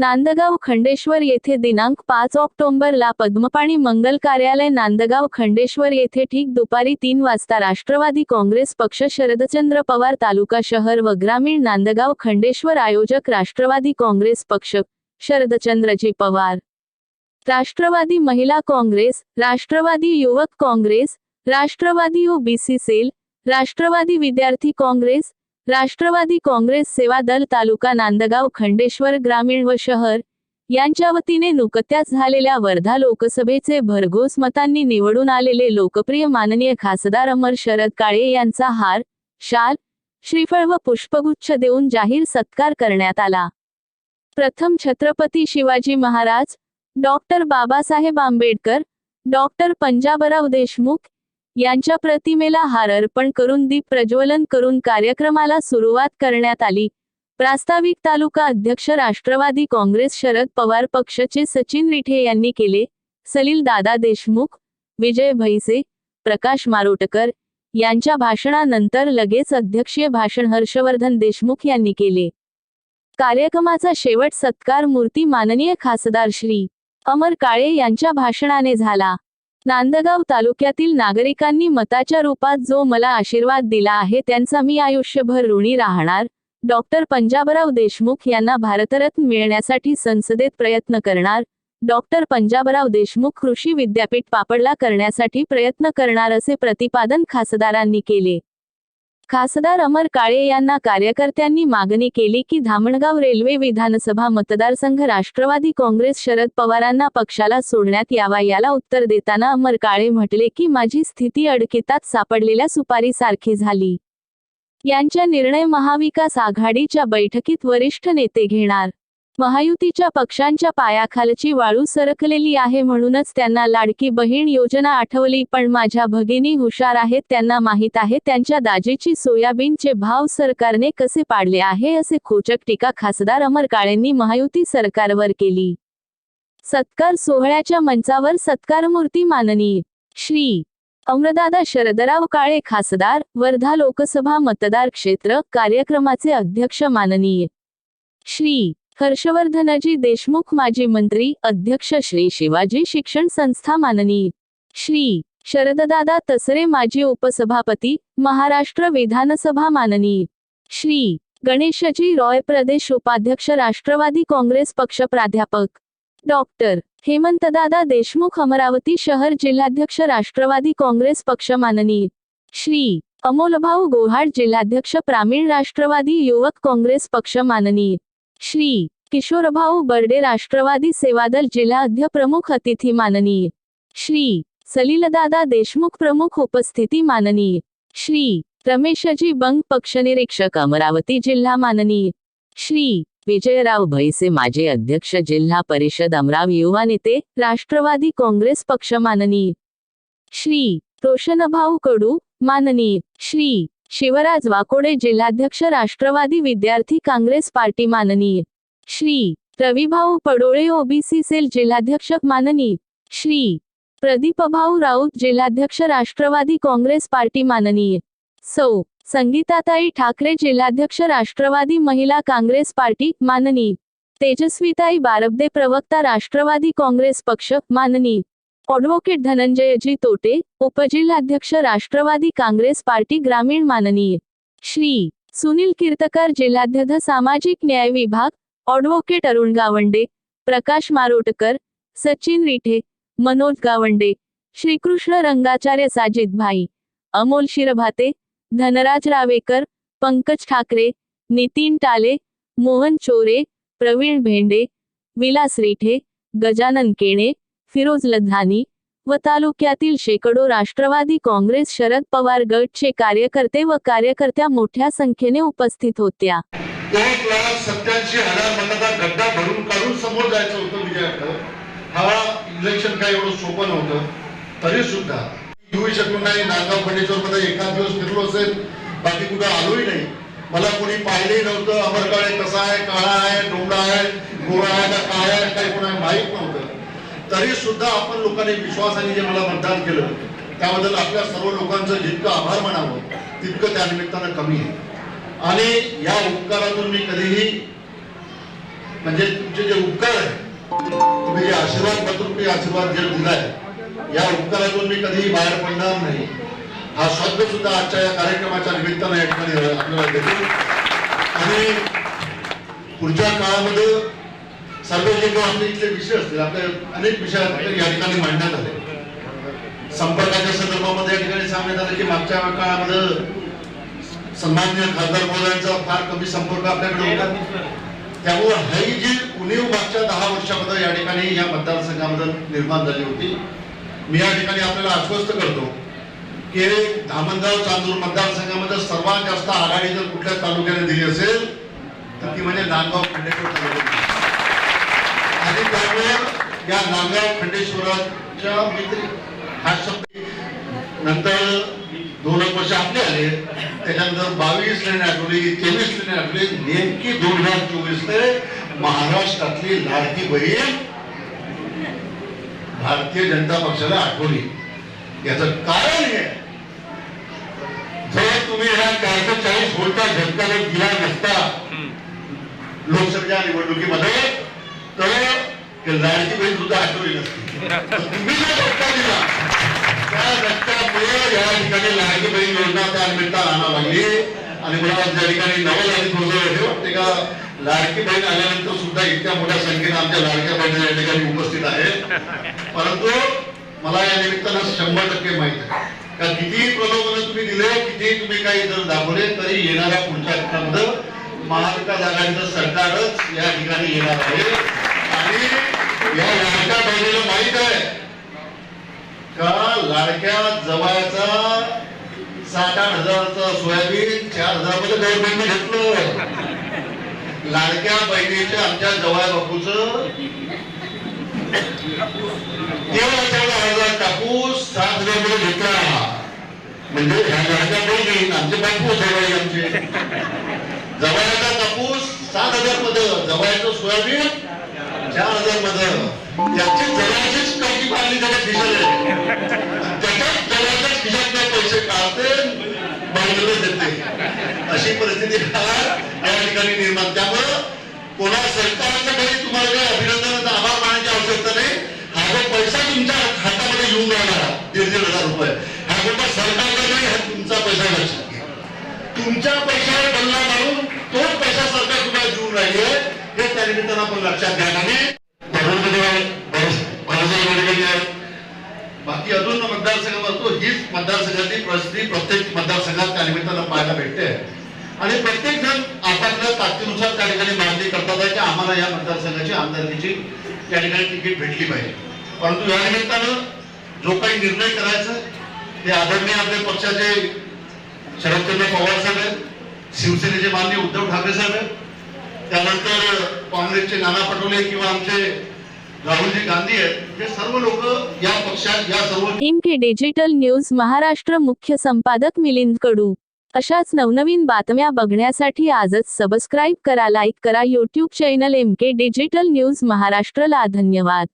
नांदगाव खंडेश्वर येथे दिनांक पाच ऑक्टोबरला पद्मपाणी मंगल कार्यालय नांदगाव खंडेश्वर येथे ठीक दुपारी तीन वाजता राष्ट्रवादी काँग्रेस पक्ष शरदचंद्र पवार तालुका शहर व ग्रामीण नांदगाव खंडेश्वर आयोजक राष्ट्रवादी काँग्रेस पक्ष शरदचंद्रजी पवार. राष्ट्रवादी महिला काँग्रेस राष्ट्रवादी युवक Congress Rashtravadi OBC cell Rashtravadi विद्यार्थी काँग्रेस राष्ट्रवादी काँग्रेस सेवा दल तालुका नांदगाव खंडेश्वर ग्रामीण व शहर यांच्या वतीने नुकत्याच झालेल्या वर्धा लोकसभेचे भरघोस मतांनी निवडून आलेले लोकप्रिय माननीय खासदार अमर शरद काळे यांचा हार शाल श्रीफळ व पुष्पगुच्छ देऊन जाहीर सत्कार करण्यात आला. प्रथम छत्रपती शिवाजी महाराज डॉक्टर बाबासाहेब आंबेडकर डॉक्टर पंजाबराव देशमुख यांच्या प्रतिमेला हार अर्पण करून दीप प्रज्वलन करून कार्यक्रमाला सुरुवात करण्यात आली. प्रास्ताविक तालुका अध्यक्ष राष्ट्रवादी काँग्रेस शरद पवार पक्षचे सचिन रिठे यांनी केले. सलील दादा देशमुख विजय भैसे प्रकाश मारोटकर यांच्या भाषणानंतर लगेच अध्यक्षीय भाषण हर्षवर्धन देशमुख यांनी केले. कार्यक्रमाचा शेवट सत्कार मूर्ती माननीय खासदार श्री अमर काळे यांच्या भाषणाने झाला. नांदगाव तालुक्यातील नागरिकांनी मताच्या रूपात जो मला आशीर्वाद दिला आहे त्यांचा मी आयुष्यभर ऋणी राहणार. डॉक्टर पंजाबराव देशमुख यांना भारतरत्न मिळण्यासाठी संसदेत प्रयत्न करणार. डॉक्टर पंजाबराव देशमुख कृषी विद्यापीठ पापडला करण्यासाठी प्रयत्न करणार असे प्रतिपादन खासदारांनी केले. खासदार अमर काळे यांना कार्यकर्त्यांनी मागणी केली की धामणगाव रेल्वे विधानसभा मतदारसंघ राष्ट्रवादी काँग्रेस शरद पवारांना पक्षाला सोडण्यात यावा याला उत्तर देताना अमर काळे म्हटले की माझी स्थिती अडकितात सापडलेल्या सुपारीसारखी झाली. यांच्या निर्णय महाविकास आघाडीच्या बैठकीत वरिष्ठ नेते घेणार. महायुतीच्या पक्षांच्या पायाखालची वाळू सरकलेली आहे म्हणूनच त्यांना लाडकी बहीण योजना आठवली. पण माझ्या भगिनी हुशार आहेत त्यांना माहीत आहे त्यांच्या दाजेची सोयाबीनचे भाव सरकारने कसे पाडले आहे असे खोचक टीका खासदार अमर काळेंनी महायुती सरकारवर केली. सत्कार सोहळ्याच्या मंचावर सत्कारमूर्ती माननीय श्री. अमरदादा शरदराव काळे खासदार वर्धा लोकसभा मतदार क्षेत्र कार्यक्रमाचे अध्यक्ष माननीय श्री. हर्षवर्धनजी देशमुख माजी मंत्री अध्यक्ष श्री शिवाजी शिक्षण संस्था माननीय श्री शरददादा तसरे माजी उपसभापती महाराष्ट्र विधानसभा माननीय श्री गणेशजी रॉय प्रदेश उपाध्यक्ष राष्ट्रवादी काँग्रेस पक्ष प्राध्यापक डॉक्टर हेमंतदादा देशमुख अमरावती शहर जिल्हाध्यक्ष राष्ट्रवादी काँग्रेस पक्ष माननीय श्री अमोलभाऊ गोहाड जिल्हाध्यक्ष प्रामीण राष्ट्रवादी युवक काँग्रेस पक्ष माननीय श्री किशोरभाऊ बर्डे राष्ट्रवादी सेवादल जिल्हा प्रमुख अतिथी माननीय. श्री सलीलदादा देशमुख प्रमुख उपस्थिती माननीय. श्री रमेशजी बंग पक्षनिरीक्षक अमरावती जिल्हा माननीय. श्री विजयराव भैसे माजी अध्यक्ष जिल्हा परिषद अमराव युवा नेते राष्ट्रवादी काँग्रेस पक्ष माननीय. श्री रोशनभाऊ कडू माननीय. श्री शिवराज वाकोडे जिल्हाध्यक्ष राष्ट्रवादी विद्यार्थी काँग्रेस पार्टी माननीय. श्री. रविभाऊ पडोळे ओबीसी सेल जिल्हाध्यक्ष माननीय. श्री. प्रदीपभाऊ राऊत जिल्हाध्यक्ष राष्ट्रवादी काँग्रेस पार्टी माननीय. सौ. संगीताताई ठाकरे जिल्हाध्यक्ष राष्ट्रवादी महिला काँग्रेस पार्टी माननीय. तेजस्वीताई बारबदे प्रवक्ता राष्ट्रवादी काँग्रेस पक्ष माननीय. ॲडव्होकेट धनंजयजी तोटे उपजिल्हाध्यक्ष राष्ट्रवादी काँग्रेस पार्टी ग्रामीण माननीय श्री सुनील कीर्तकर जिल्हाध्यक्ष सामाजिक न्याय विभाग ॲडव्होकेट अरुण गावंडे प्रकाश मारोटकर सचिन रिठे मनोज गावंडे श्रीकृष्ण रंगाचार्य साजिद भाई अमोल शिरभाते धनराज रावेकर पंकज ठाकरे नितीन टाले मोहन चोरे प्रवीण भेंडे विलास रिठे गजानन केणे फिरोज लधानी व तालुक्यातील शेकडो राष्ट्रवादी काँग्रेस शरद पवार गटचे कार्यकर्ते व कार्यकर्त्या मोठ्या संख्येने उपस्थित होत्या. एक लाख सत्याऐंशी हजार मताचा गड्डा भरून काढून समोर जायचं होतं विजयाकडं. हा इलेक्शन काय एवढं सोपं नव्हतं. तरी सुद्धा. येऊ शकलो नाही. नागाव फंडेश्वर मध्ये एखाद दिवस फिरलो असेल. बाकी कुठं आलोही नाही. मला कोणी पाहिलंही नव्हतं. अमरकाळे कसा आहे? काळा आहे? डोंगरा आहे? गोरा आहे का काय आहे? काही कोणा माहीत नव्हतं. तरी सुद्धा आपण लोकांनी विश्वासाने जे मला मतदान केलं त्याबद्दल आपल्या सर्व लोकांचं जितकं आभार मानावं तितकं त्या निमित्तानं कमी आहे. आणि या उपकारातून मी कधीही म्हणजे तुमचे जे उपकार आहे तुम्ही जे आशीर्वाद पत्रुपी आशीर्वाद जे दिलाय या उपकारातून मी कधीही बाहेर पडणार नाही. हा शब्द सुद्धा आजच्या या कार्यक्रमाच्या निमित्तानं या ठिकाणी आपल्याला देतो. आणि पुढच्या काळामध्ये सर्व जे काही आपले इथले विषय असतील आपले अनेक विषय या ठिकाणी मांडण्यात आले. संपर्काच्या संदर्भामध्ये या ठिकाणी सांगण्यात आलं की मागच्या काळामध्ये सन्मान्य खासदार महोदयांचा फार कमी संपर्क आपल्याकडे होता. त्यामुळे हाई जी उणीव मागच्या दहा वर्षामध्ये या ठिकाणी या मतदारसंघामध्ये निर्माण झाली होती. मी या ठिकाणी आपल्याला आश्वस्त करतो की धामणगाव चांदूर मतदारसंघामध्ये सर्वात जास्त आघाडी जर कुठल्या तालुक्याने दिली असेल तर ती म्हणजे नांदगाव खंडेश्वर तालुक्यात आणि त्यामुळे या नांदगाव खंडेश्वराच्या मित्र हा शब्द नंतर दोन एक वर्ष आपले आले. त्याच्यानंतर बावीस लेणे आठवली तेवीस लेणे आठवली. नेमकी दोन हजार चोवीस ते महाराष्ट्रातली लाडकी बहीण भारतीय जनता पक्षाला आठवली. याचं कारण हे जर तुम्ही ह्या चारशे चाळीस व्होल्टचा झटका दिला नसता लोकसभेच्या निवडणुकीमध्ये तर लाडकी बहीण सुद्धा आठवली नसती. तुम्ही जो झटका दिला त्या झटक्यामुळे या ठिकाणी लाडकी बहीण योजना त्या निमित्तानं आणा लागली. आणि मला त्या ठिकाणी नवल आणि दुर्दैव हे वाटते का लाडकी बहीण आल्यानंतर सुद्धा इतक्या मोठ्या संख्येने आमच्या लाडक्या बहिणी या ठिकाणी उपस्थित आहेत. परंतु मला या निमित्तानं शंभर टक्के माहीत आहे. का कितीही प्रलोभन तुम्ही दिले कितीही तुम्ही काही जर दाखवले तरी येणाऱ्या पुढच्या काळामध्ये महाविकास आघाडीचं सरकारच या ठिकाणी येणार आहे. आणि या लाडक्या बहिणीला माहीत आहे. का लाडक्या जवळचा सात आठ हजाराचं सोयाबीन चार हजारमध्ये गव्हर्नमेंटने घेतलं? लाडक्या बहिणीच्या आमच्या जवळ बापूच तेरा चौदा हजार कापूस सात हजारमध्ये घेतला. म्हणजे ह्या लाडक्या बहिणी आमचे बापू जवळ आमचे. जवळचा कापूस सात हजारमध्ये जवळचं सोयाबीन चार हजारमध्ये त्याची जवळचीच कवटी पाडली त्याच्या खिशात त्याच्याच जवळच्या खिशात पैसे काढते बांधले देते. अशी परिस्थिती या ठिकाणी निर्माण. त्यामुळं कोणा सरकारचं काही तुम्हाला काही अभिनंदनाचा आभार मानायची आवश्यकता नाही. हा जो पैसा तुमच्या हातामध्ये येऊन राहणार दीड दीड हजार रुपये हा कुठला सरकारचा नाही हा तुमचा पैसा लक्षात तुमच्या पैशावर बल्ला मारून तोच पैसा सरकार तुम्हाला देऊन राहिले हे त्या निमित्तानं आपण लक्षात घ्या आणि बाकी अजून मतदारसंघात असतो हीच मतदारसंघातली परिस्थिती प्रत्येक मतदारसंघात त्या निमित्तानं पाहायला भेटते. आणि प्रत्येक जण आपापल्या ताकदीनुसार त्या ठिकाणी मागणी करतात की आम्हाला या मतदारसंघाची आमदारकीची त्या ठिकाणी तिकीट भेटली पाहिजे. परंतु या निमित्तानं जो काही निर्णय करायचा ते आदरणीय आपल्या पक्षाचे शरदचंद्र पवार साहेब आहेत शिवसेनेचे माननीय उद्धव ठाकरे साहेब आहेत त्यानंतर काँग्रेसचे नाना पटोले किंवा आमचे राहुलजी गांधी आहेत हे सर्व लोक या पक्षात या सर्व एमके डिजिटल न्यूज महाराष्ट्र मुख्य संपादक मिलिंद कडू. अशाच नवनवीन बातम्या बघण्यासाठी आजच सबस्क्राईब करा लाईक करा YouTube channel MK digital news महाराष्ट्रला धन्यवाद.